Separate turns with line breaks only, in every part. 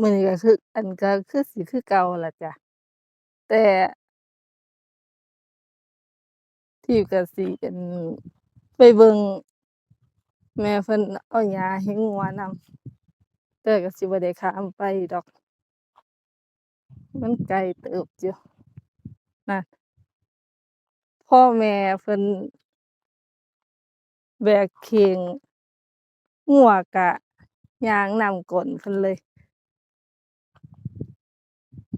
มื้อนี้ก็คือ อัน ก็คือสิคือเก่าล่ะจ้ะ แต่ ที่ก็สิ อั่น ไปเบิ่ง แม่เพิ่นเอาหญ้าให้งัวนำ แต่ก็สิบ่ได้ข้ามไปดอก มันไกลเติบอยู่ นั่น พ่อแม่เพิ่น แบกเข่ง งัวก็ย่างนำก้นเพิ่นเลย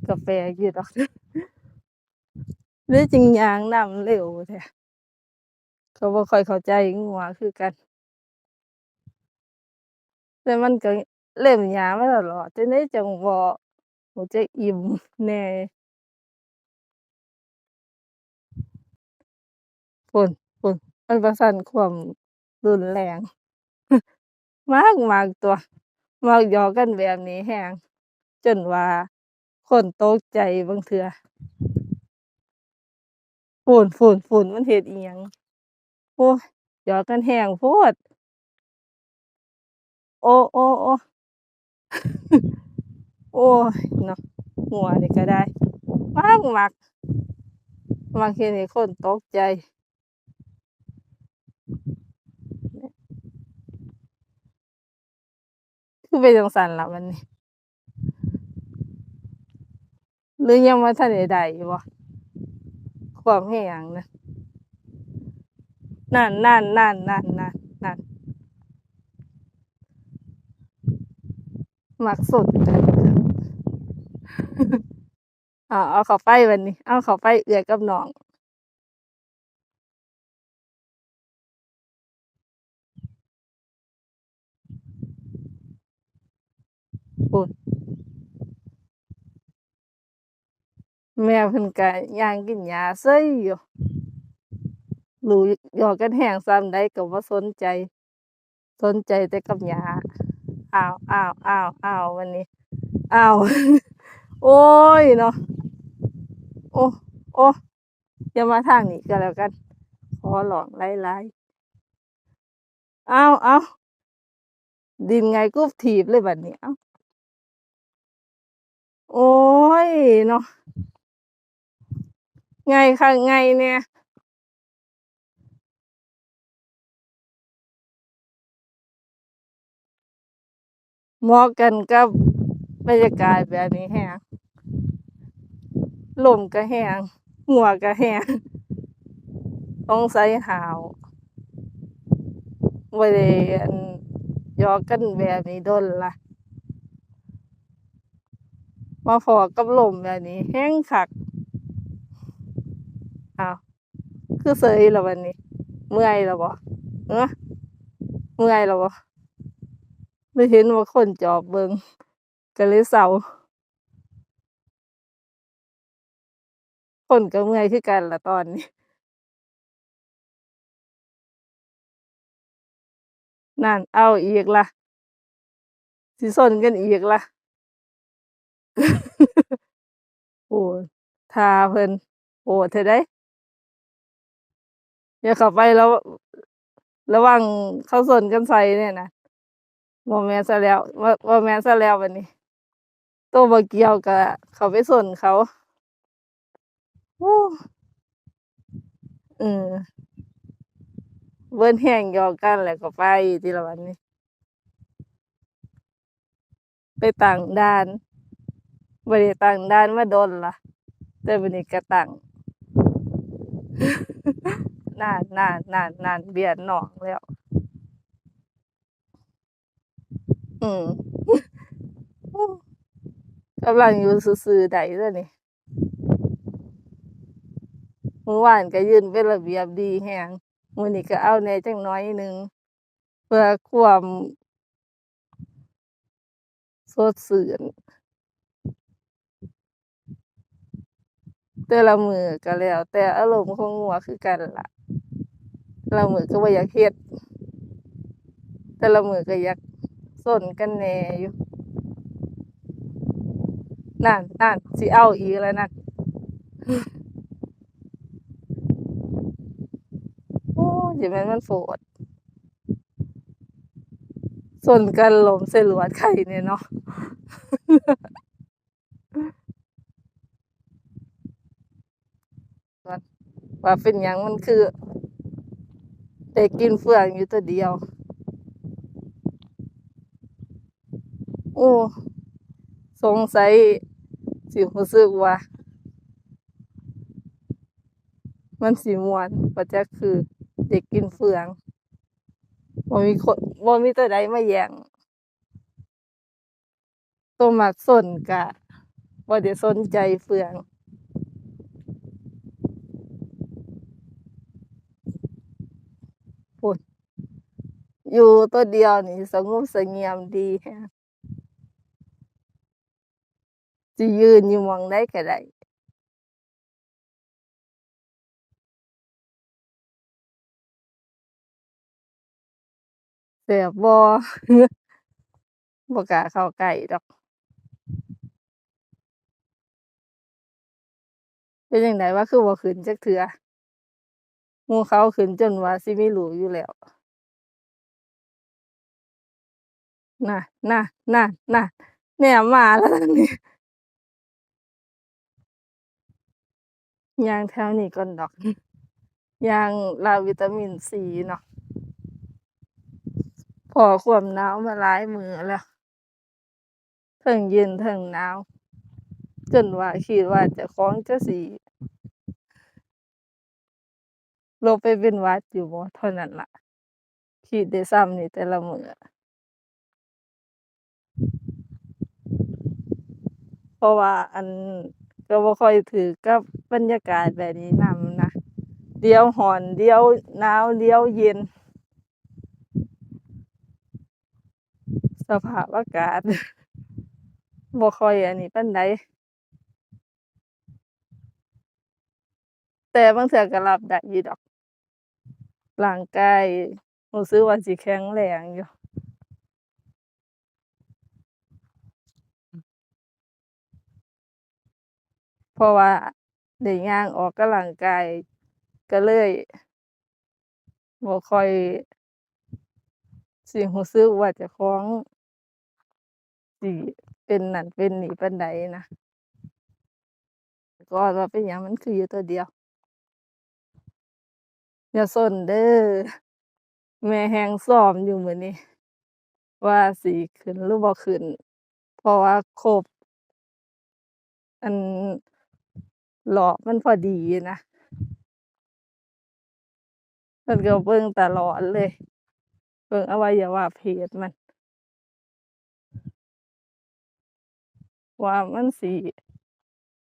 ก็แปลกอยู่ดอกหรือจั่งยางนำเร็วแท้ก็บ่ค่อยเข้าใจงัวคือกัน แต่มันก็เล็มหญ้ามาตลอดจั่งใดจั่งบ่รู้จักอิ่มแน่พู้นพู้นมันประชันความรุนแรงมักมักตัวมักหยอกกันแบบนี้แรงจนว่า คนตกใจบางเทื่อพู้นพู้นพู้นมันเฮ็ดอิหยังโอ้ยหยอกกันแรงโพดโอ้โอ้โอ้โอ้ยเนาะงัวนี่ก็ได้มักมักมักเฮ็ดให้คนตกใจคือเป็นจั่งซั้นละบัดนี้ หรือยังว่าท่านใดๆวะความแห้งนะนั่นนั่นนั่นนั่นนั่นนั่นมักสุดเอาเอาขอไปวันนี้ เอาเขอไปเอือกับน้องปุ่น แม่เพิ่นก็ย่างกินหญ้าเซยอยู่รู้หยอกกันแรงส่ำใดก็บ่สนใจ สนใจแต่กับหญ้าอ้าวอ้าวอ้าวอ้าวบัดนี้อ้าวโอ๊ยเนาะโอ้โอ้อย่ามาทางนี้ก็แล้วกัน ขอร้องหลายๆอ้าวๆดินไงกุบถีบเลยแบัดนี้เอ้าโอ๊ยเนาะ ไงคักไงแน่เหมาะกันกับบรรยากาศแบบนี้แรงลมก็แรงงัวก็แรงสงใสัยห้าวได้อั่นยอกกันแบบนี้โดนละมาพอกับลมแบบนี้แรงคัก อ้าวคือเสยแล้วบัดนี้ เมื่อยแล้วบ่เออเมื่อยแล้วบ่หรือเห็นว่าคนจอบเบิงก็เลยเซาคนก็เมื่อยคือกันละตอนนี้นั่นเอาอีกล่ะสิซนกันอีกล่ะโอ้ทาเพิ่นโหดเท่าใด อย่าข้าไประระวังเขาซนกันใส่แน่น่ะบ่แม่นซะแล้วบ่แม่นซะแล้วบัดนี้ตัวบ่เกี่ยวก็เขาไปซนเขาโอ้เออเบิดแรงยอกกันแล้วก็ไปติล่ะบัดนี้ ไปตั้งด่านบ่ได้ตั้งด่านมาโดนล่ะแต่บัดนี้ก็ตั้ง นั่นๆๆๆเบียดหนองแล้ว อืมกำลังอยู่ซื่อๆได้เด้อนี่เมื่อวานก็ยืนเป็นระเบียบดีแรงมื้อนี้ก็เอาแหน่จักหน่อยหนึ่งเพื่อความสดชื่น แต่ละมือก็แล้ว แต่อารมณ์ของงัวคือกันล่ะแต่ละมือก็บ่อยากเฮ็ด แต่ละมือก็อยากซนกันแน่อยู่นั่นๆสิเอาอีกแล้วนั่นโอ้ยแม่นมันโพดชนกันลมใส่ลวดไข่นี่เนาะ ว่า ว่าเป็นหยังมันคือได้กินเฟืองอยู่เทื่เดียว โอ้สงสัยสิรู้สึกว่า มันสิม่วนบ่จักคือได้กินเฟืองบ่มีคนบ่มีตัวใดมาแย่งตัวมักชนก็บ่ได้สนใจเฟือง พู้น อยู่ตัวเดียวนี่สงบสงียมดีแรงสิยืนอยู่มองใดก็ได้แซ่บบ่บ่กาเข้าใกล้ดอกเป็นจั่างใดว่าคือบ่ขึ้นจักเทื่อมูเขาขึ้นจนว่าสิไมีลูกอยู่แล้ว น่ะ น่ะ น่ะ น่ะแนมมาแล้วทางนี้ยางแถวนี้ก่อนดอก ยางลาวิตามินซีเนาะ พอความหนาวมาหลายมือแล้วเทิงเย็นเทิงหนาวจนว่าคิดว่าเจ้าของจะสิลงไปเป็นวัดอยู่บ่เท่านั้นล่ะคิดได้ส่ำนี้แต่ละมือ เพราะว่า อันก็บ่ค่อยถูกกับบรรยากาศแบบนี้นำนะเดี๋ยวร้อนเดี๋ยวหนาวเดี๋ยวเย็น สภาพอากาศบ่ค่อยอันนี้ปานใดแต่บางเทื่อก็รับได้อยู่ดอกร่างกายรู้สึกว่าสิแข็งแรงอยู่ ราะว่าได้ย่างออกกำลังกายก็เลยบ่ค่อยสิรู้สึกว่าเจ้าของสิเป็นนั่นเป็นนี่ปานใดนะก่อนว่าเป็นหยังมันคืออยู่ตัวเดียว อย่าซนเด้อแม่แฮ่งซ้อมอยู่มื้อนี้ว่าสิขึ้นหรือบ่ขึ้น เพราะว่าครบอัน รอบมันพอดีนะเพิ่นก็เบิ่งตลอดเลย เบิ่งอวัยวะเพศมัน ว่ามันสิ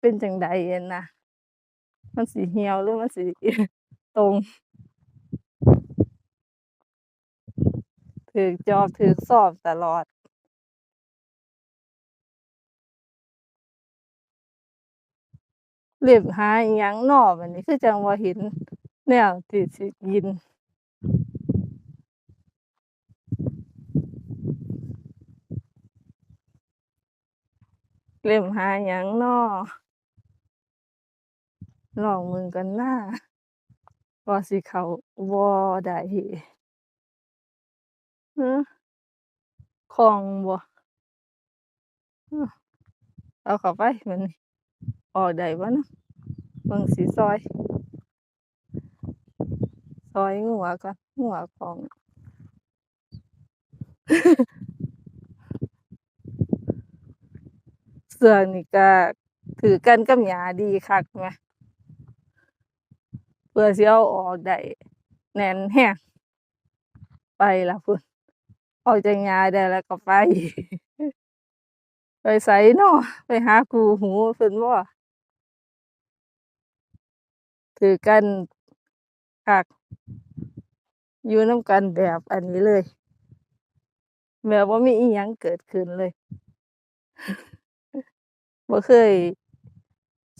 เป็นจังใดหั้นนะมันสิเหี่ยวหรือมันสิตรงถูกจอบถูกซ้อมตลอด เล็บหาอิหยังน้อบัดนี้คือจังบ่เห็นแนวที่สิกินเล็บหาหยังนอลองเบิ่งก่อนนะว่าสิเขาบ่ได้หือคลองบ่เอาเข้าไปบันี้ ออกได้บ่เนาะเบิ่งสิซอย ซอยงัวก่อนงัวคล่อง เสื้อนี่ก็ถือกันกับหญ้าดีคักแหมเพื่อเสิเอาออกได้แน่นแรงไปล้วพู้นออกจากหญ้าได้แล้วก็ไป ไปไสน้อไปหาคู่หูเพิ่นบ่ ถือกันคักอยู่นำกันแบบอันนี้เลยแบบบ่ามีอิหยังเกิดขึ้นเลยบ่เคย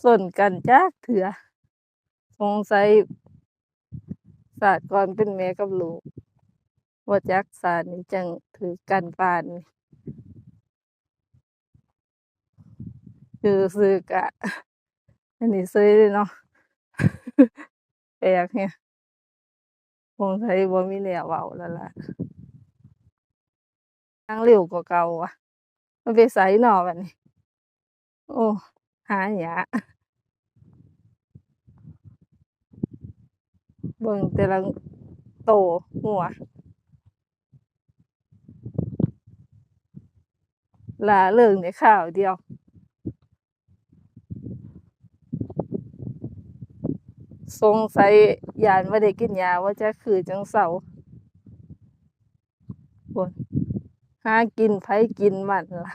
ซนกันจักเทื่อสงสัยชาติก่อนเป็นแม่กับลูกบ่าจักชาตินี้จังถือกันปานนี้ซื่อก็อันนี้เฉยเลยเนาะ แปลกแรงสงสัยบ่มีแนวเว้าแล้วล่ะย่างเร็วกว่าเก่าว่ะ มันไปไสน้อบัดนี้ โอ้ หาหญ้าเบิ่งแต่ละโตงัวลาเริงได้คราวเดียว สงสัยยานบ่ได้กินยาว่าจักคือจังเซาพู้นหากินไผกินมันล่ะ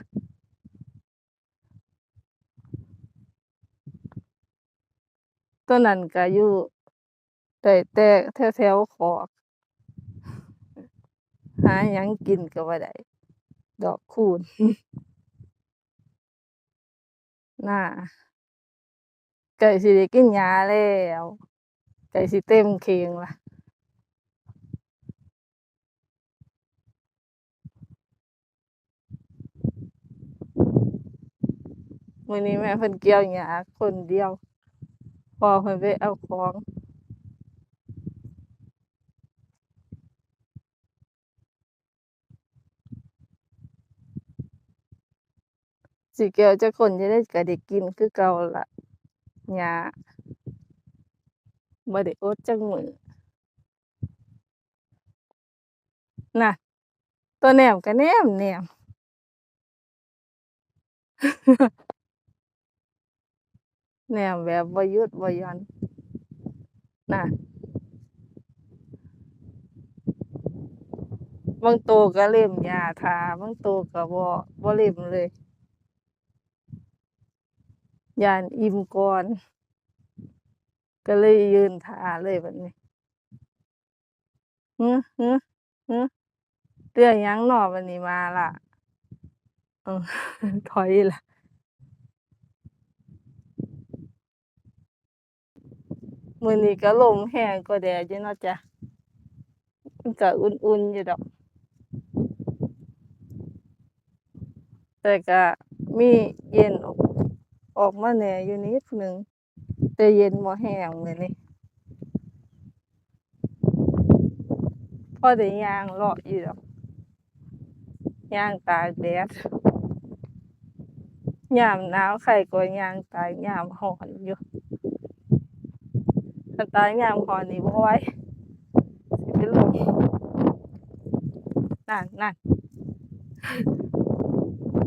ตัวนั้นก็อยู่ได้แต่แถวๆคอกหาหยังกินก็บ่ได้ดอกคูณน่าใกล้สิได้กินหญ้าแล้ว ใกล้สิเต็มเข่งล่ะมื้อนี้แม่เพิ่นเกี่ยวหญ้าคนเดียว พอเพิ่นไปเอาของสิเกี่ยวจักคนจะได้ก็ได้กินคือเก่าล่ะหญ้า บ่ได้อดจักมื้อน่ะ ตัวแหนมก็แหนมแหนมแหนมแบบบ่ยุดบ่ย่อนน่ะบางโตก็เล็มหญ้าทาบางโตก็บ่บ่เล็มเลยยานอิ่มก่อน ก็เลยยืนท่าเลยบัดนี้หือหือหือเรื่อยังหน้อบัดนี้มาล่ะอถอยล่ะมือนี้ก็ลมแรงกว่าแดดอยู่เนาะจ้ะก็อุ่นๆอยู่ดอก แต่ก็มีเย็นออกออกมาแหน่อยู่นิดหนึ่ง แต่เย็นบ่แรงมื้อนี้พอได้ย่างเลาะอยู่ดอกยางตากแดดยามหนาวไข้กว่าย่างตากยามร้อนอยู่ตากยามร้อนนี่บ่ไหวสิเป็นลมนั่น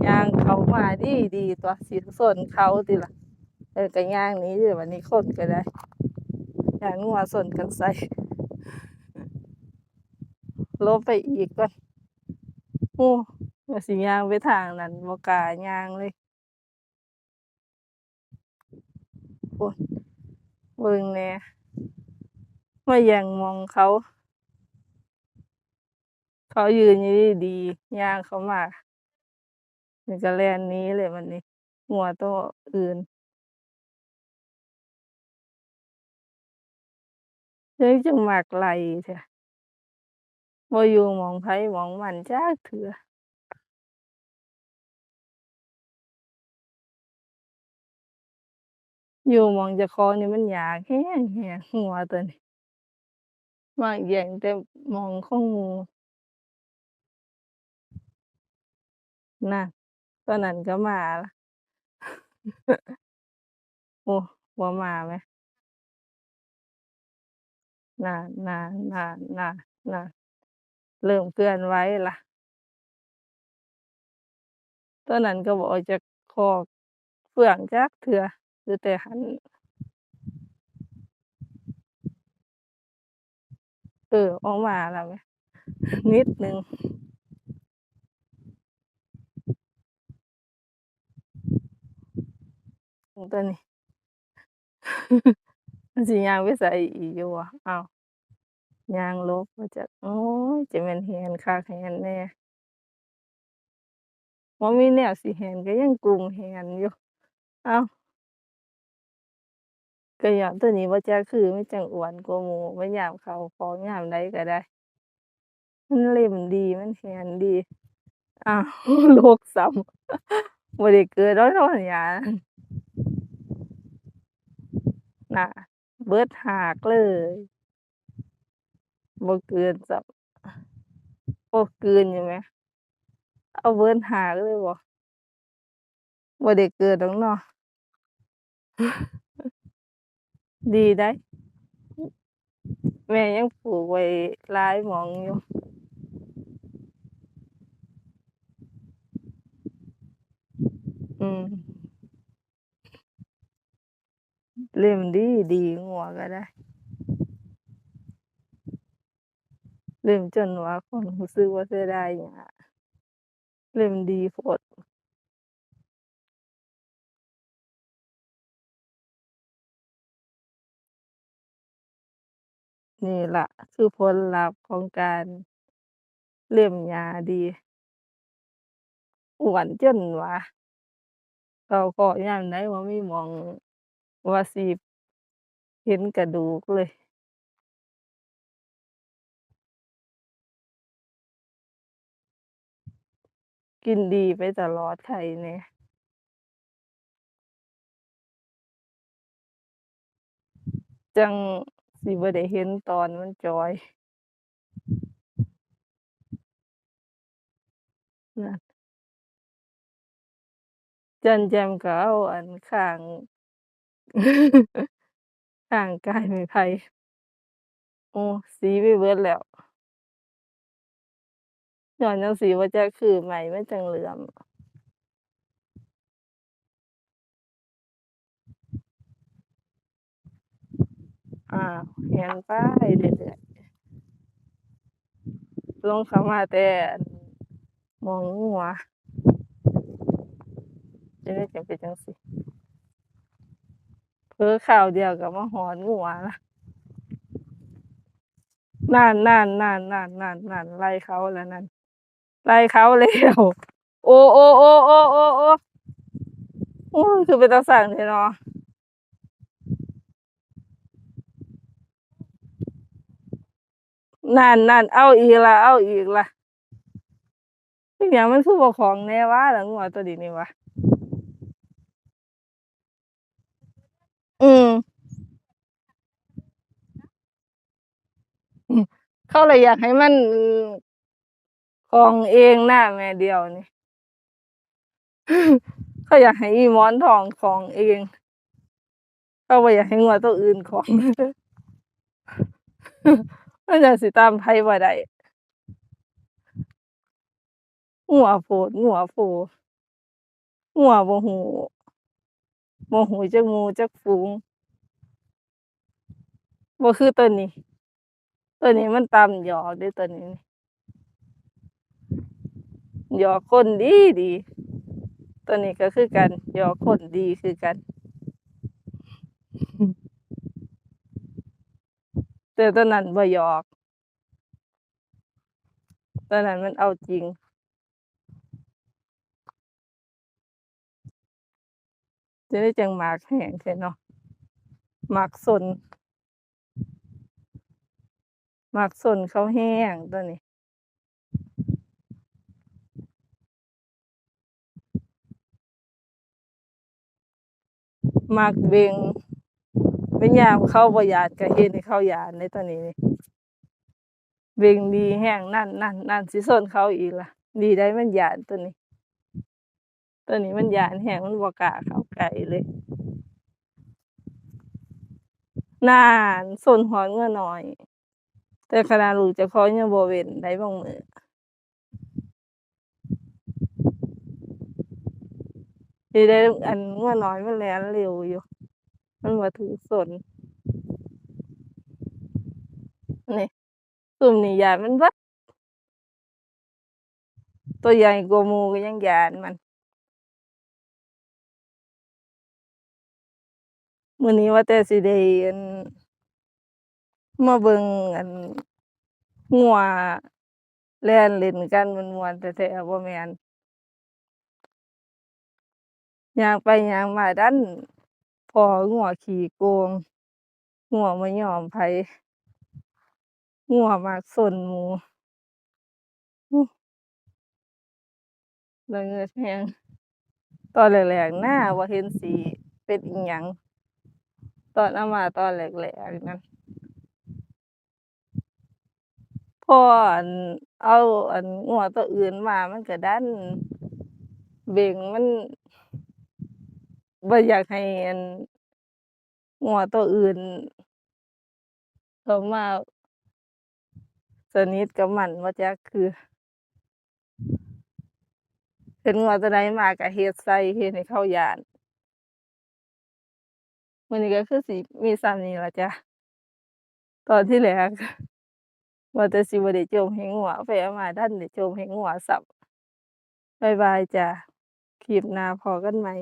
ย่างเขามาดีๆตั่วสิชนเขาติล่ะ เออก็ย่างนีอยู่บัดนี้คนก็ได้ย้านงัวชนกันใส่ลบไปอีกก่อนโอ้ว่าสิย่างไปทางนั้นบกาย่างเลยพู้นเบิ่งแหน่มาแย่งมองเขา เขายืนอยู่ดีๆย่างเขามานี่ก็แลนนี้เลยบัดนี้งัวตัวอื่น คือจั่งมักไหล่แท้บ่อยู่หมองไผหมองมันจักเทื่ออยู่มองจ้าขอนี่มันอยากแรงๆงัวตัวนี้มักแย่งแต่มองข้องหมู่นั่นตัวนั้นก็มาละโอ้บ่ามาแหม นั่ะนๆๆๆเริ่มเคลื่อนไหวล่ะตัวนั้นก็บ่ออกจากคอกเฟื่องจักเทื่ออยู่แต่หั้น เออ ออกมาแล้วแหม นิดหนึ่ง ตัวนี้ มันสิย่างไปไสอีกอยู่บ่อ้าวย่างลบว่าจักโอ๊ยจะแม่นแล่นคักแล่นแน่บ่มีแนวสิแล่นก็ยังกุมแล่นอยู่อ้าวก็ญ้อนตัวนี้บ่จักคือมันจังอ้วนกว่าหมู่มันยามเข้าคอกยามใดก็ได้ มันเล็มดีมันแล่นดีอ้าวลกซ้ำบ่ได้เกิดดอกเนาะหญ้านั่นน่ะ เบิดหากเลยบ่เกินซ้ำโอ้กลืนอยู่แหมเอาเบิดหากเลยบ่บ่ได้เกิดดอกเนาะดีได้ แม่ยังปลูกไว้หลายหมองอยู่อืม เล่มดีดีงัวก็ได้เล่มจนว่าคนรู้สึกว่าเสียดายหญ้าเล่มดีโพดนี่ละคือผลลัพธ์ของการเล่มหญ้าดีอ้วนจนว่าเข้าคอกยามใดบ่าไมีหม้อง ว่าสิเห็นกระดูกเลย กินดีไปตลอดไข่แหน่ยจังสิบ่ได้เห็นตอนมันจอยนั่นจันแจมก็เอาอันข้าง ข้างกายไม้ไผ่โอ้ สีไปเบิดแล้วย้อนจั่งซี้บ่จักคือไม้มันจั่งเหลื่อมอ้าวแฮ่งไปเรื่อยๆลงเข้ามาแต่ อันหม้องงัวจะได้จังเป็นจั่งซี้ เออข่าวเดียวกับมาหอนงัวนะนั่นนั่นนั่นนั่นนั่นนั่นไล่เขาแล้วนั่นไล่เขาแล้วโอ้โอ้โอ้โอ้โอ้โอ้โอ้คือไปต้องสั่งเลยเนาะนั่นนั่นเอาอีกละเอาอีกละเป็นอย่างมันคือบอกของแน่วะหลังหัวตัวดีนี่วะ อืม อืม เขาเลยอยากให้มันคล่องเองหนะแม่เฒ่านี่เขาอยากให้อีมอนทองคล่องเองเขาบ่อยากให้งัวตัวอื่นคล่องมันจั่งสิตามไผบ่ได้งัวโพดงัวโพงัวบ่รู้บ่รู้จักมูจักฝูงบ่คือตัวนี้ ตัวนี้มันตามหยอกดะตัวนี้หยอกคนดีดี ตัวนี้ก็คือกันหยอกคนดีคือกัน แต่ตัวนั้นบ่หยอก ตัวนั้นมันเอาจริงจะได้จั่งมักแรงแท้เนาะหมักซน มักซนเขาแรงตัวนี้มักเบ่งเบิ่งยามเขาบ่ย้านก็เฮ็ดให้เขาหยานเดะตัวนี้นี่เบ่งดีแรงนั่นๆๆสิซนเขาอีกล่ะ ดีได้มันหยานตัวนี้ ตัวนี้มันหยานแรงมันบ่กาเข้าใกล้เลยนั่นซนฮอดงัวน้อย แต่ขนาดลูกจ้าของยังบ่เว้นได้บ้างมื้อดีได้อันงัวน้อยมันแล่นเร็วอยู่ มันบ่ถูกซนนี่ซุ่มนี้ย้านมันเบิดตัวใหญ่กว่าหมู่ก็ยังยานมันมื้อนี้ว่าแต่สิได้อั่น มาเบิ่งอันงัวแล่นเล่นกันม่วนๆแท้ๆบ่แม่นย่างไปย่างมาดันพองัวขี้โกงงัวบ่ยอมไผงัวมักซนหมู่อือละเงิดแรงตอนแรกๆหนะบ่าเห็นสิเป็นอิหยัง ตอนเอามาตอนแรกๆนั้น พอ อั่น เอา อันงัวตัวอื่นมามันก็ดัน เบ่ง มัน บ่อยากให้ อันงัวตัวอื่น เข้ามาสนิทกับมันบ่จักคือ เห็นงัวตัวใดมาก็เฮ็ดใส่ เฮ็ดให้เขาย้าน มื้อนี้ก็คือสิมีส่ำนี้ล่ะจ้ะ ตอนที่แรก ว่าแต่สิบ่ได้จมให้งัวไปเอามาดันได้จมให้งัวสับบายบายจ้ะคลิปหน้าพอกันใหม่